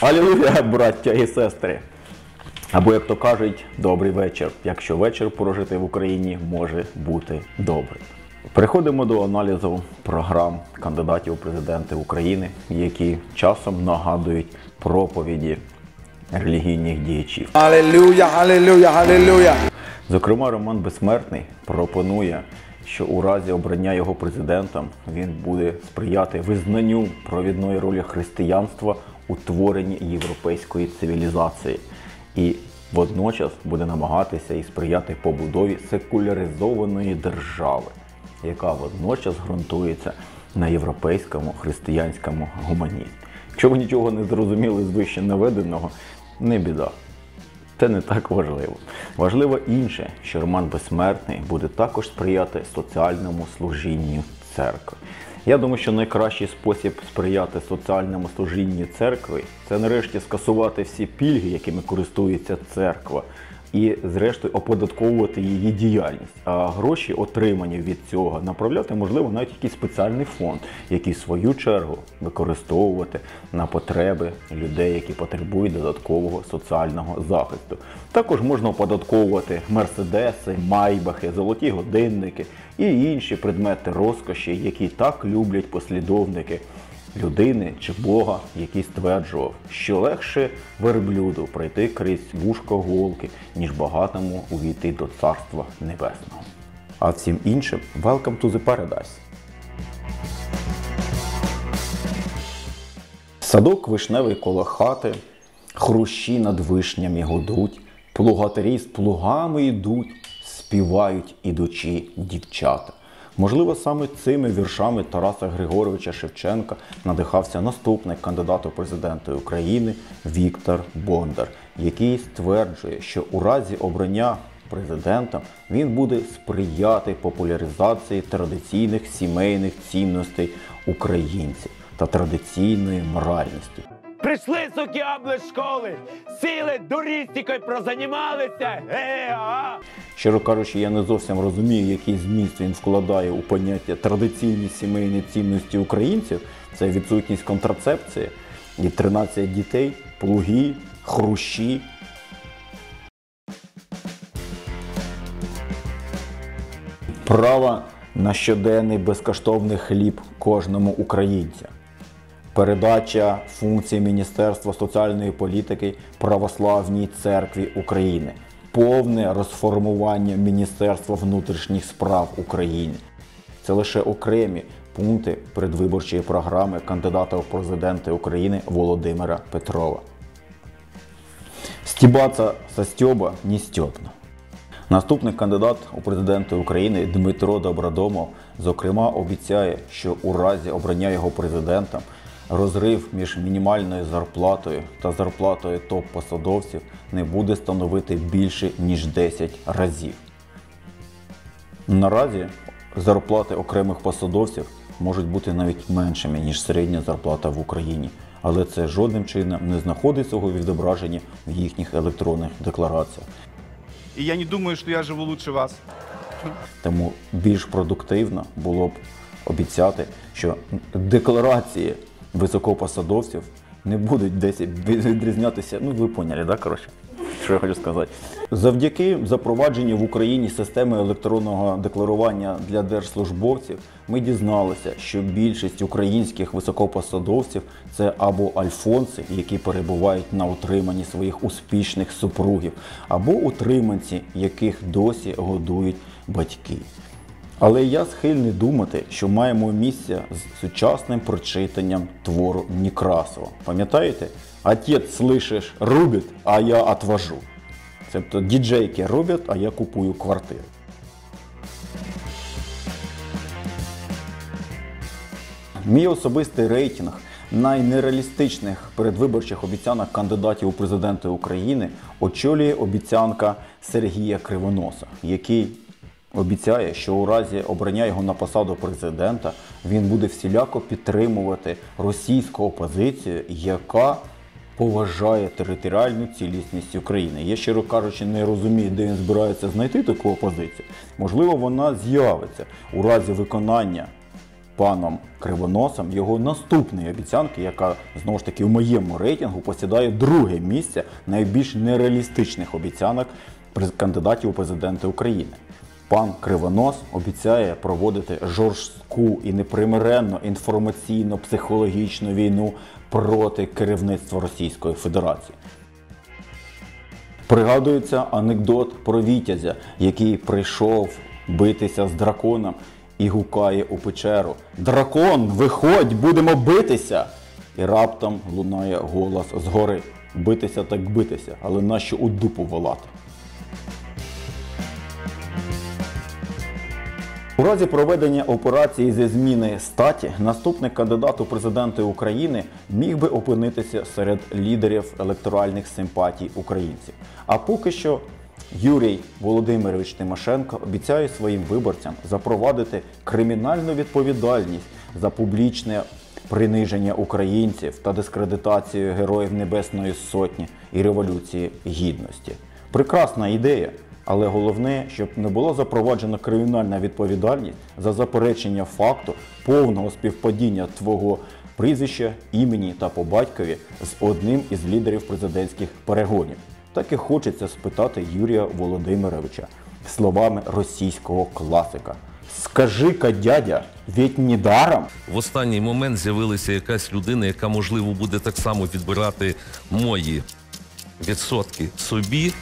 Алілуя, браття і сестри! Або, як то кажуть, добрий вечір. Якщо вечір прожити в Україні може бути добрий. Переходимо до аналізу програм кандидатів у президенти України, які часом нагадують проповіді релігійних діячів. Hallelujah, hallelujah, hallelujah. Зокрема, Роман Безсмертний пропонує, що у разі обрання його президентом він буде сприяти визнанню провідної ролі християнства у творенні європейської цивілізації і водночас буде намагатися і сприяти побудові секуляризованої держави, яка водночас ґрунтується на європейському християнському гуманізмі. Якщо ви нічого не зрозуміли з вище наведеного, не біда. Це не так важливо. Важливо інше, що Роман Безсмертний буде також сприяти соціальному служінню церкви. Я думаю, що найкращий спосіб сприяти соціальному служінню церкви це нарешті скасувати всі пільги, якими користується церква, і, зрештою, оподатковувати її діяльність. А гроші, отримані від цього, направляти, можливо, навіть якийсь спеціальний фонд, який в свою чергу використовувати на потреби людей, які потребують додаткового соціального захисту. Також можна оподатковувати мерседеси, майбахи, золоті годинники і інші предмети розкоші, які так люблять послідовники людини чи Бога, який стверджував, що легше верблюду пройти крізь вушко голки, ніж багатому увійти до Царства Небесного. А всім іншим welcome to the paradise. Садок вишневий коло хати, хрущі над вишнями гудуть, плугатарі з плугами йдуть, співають ідучі дівчата. Можливо, саме цими віршами Тараса Григоровича Шевченка надихався наступний кандидат у президенти України Віктор Бондар, який стверджує, що у разі обрання президентом він буде сприяти популяризації традиційних сімейних цінностей українців та традиційної моральності. Прийшли суки обли з школи, сіли дурістикою прозанімалися. Е, а? Щиро кажучи, я не зовсім розумію, який зміст він вкладає у поняття традиційні сімейні цінності українців. Це відсутність контрацепції і 13 дітей, плуги, хрущі. Право на щоденний безкоштовний хліб кожному українцю. Передача функцій Міністерства соціальної політики Православній церкві України, повне розформування Міністерства внутрішніх справ України. Це лише окремі пункти передвиборчої програми кандидата в президенти України Володимира Петрова. Стібаться со стьоба не стьобно. Наступний кандидат у президенти України Дмитро Добродомов, зокрема, обіцяє, що у разі обрання його президентом розрив між мінімальною зарплатою та зарплатою топ-посадовців не буде становити більше ніж 10 разів. Наразі зарплати окремих посадовців можуть бути навіть меншими, ніж середня зарплата в Україні, але це жодним чином не знаходить свого відображення в їхніх електронних деклараціях. И я не думаю, что я живу лучше вас. Тому більш продуктивно було б обіцяти, що декларації високопосадовців не будуть десь відрізнятися. Ну, ви поняли, да, коротше? Що я хочу сказати? Завдяки запровадженню в Україні системи електронного декларування для держслужбовців ми дізналися, що більшість українських високопосадовців це або альфонси, які перебувають на утриманні своїх успішних супругів, або утриманці, яких досі годують батьки. Але я схильний думати, що маємо місце з сучасним прочитанням твору Некрасова. Пам'ятаєте? Отець, слышиш, рубить, а я отвожу. Тобто діджейки роблять, а я купую квартири. Мій особистий рейтинг найнереалістичних передвиборчих обіцянок кандидатів у президенти України очолює обіцянка Сергія Кривоноса, який обіцяє, що у разі обрання його на посаду президента він буде всіляко підтримувати російську опозицію, яка поважає територіальну цілісність України. Я, щиро кажучи, не розумію, де він збирається знайти таку опозицію. Можливо, вона з'явиться у разі виконання паном Кривоносом його наступної обіцянки, яка знову ж таки в моєму рейтингу посідає друге місце найбільш нереалістичних обіцянок кандидатів у президенти України. Пан Кривонос обіцяє проводити жорстку і непримиренну інформаційно-психологічну війну проти керівництва Російської Федерації. Пригадується анекдот про Вітязя, який прийшов битися з драконом і гукає у печеру: Дракон, виходь, будемо битися! І раптом лунає голос згори: Битися так битися, але нащо у дупу волати? У разі проведення операції зі зміни статі наступний кандидат у президенти України міг би опинитися серед лідерів електоральних симпатій українців. А поки що Юрій Володимирович Тимошенко обіцяє своїм виборцям запровадити кримінальну відповідальність за публічне приниження українців та дискредитацію героїв Небесної Сотні і Революції Гідності. Прекрасна ідея. Але головне, щоб не була запроваджена кримінальна відповідальність за заперечення факту повного співпадіння твого прізвища, імені та по батькові з одним із лідерів президентських перегонів. Так і хочеться спитати Юрія Володимировича словами російського класика. Скажи-ка, дядя, ведь не даром? в останній момент з'явилася якась людина, яка можливо буде так само відбирати мої відсотки собі.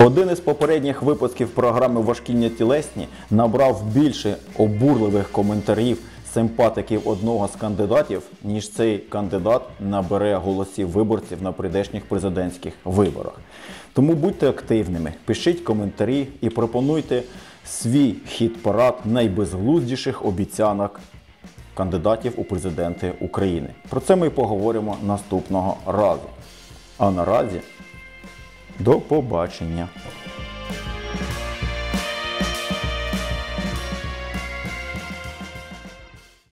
Один із попередніх випусків програми Важкіння тілесні набрав більше обурливих коментарів симпатиків одного з кандидатів, ніж цей кандидат набере голосів виборців на прийдешніх президентських виборах. Тому будьте активними, пишіть коментарі і пропонуйте свій хіт-парад найбезглуздіших обіцянок кандидатів у президенти України. Про це ми поговоримо наступного разу. А наразі до побачення!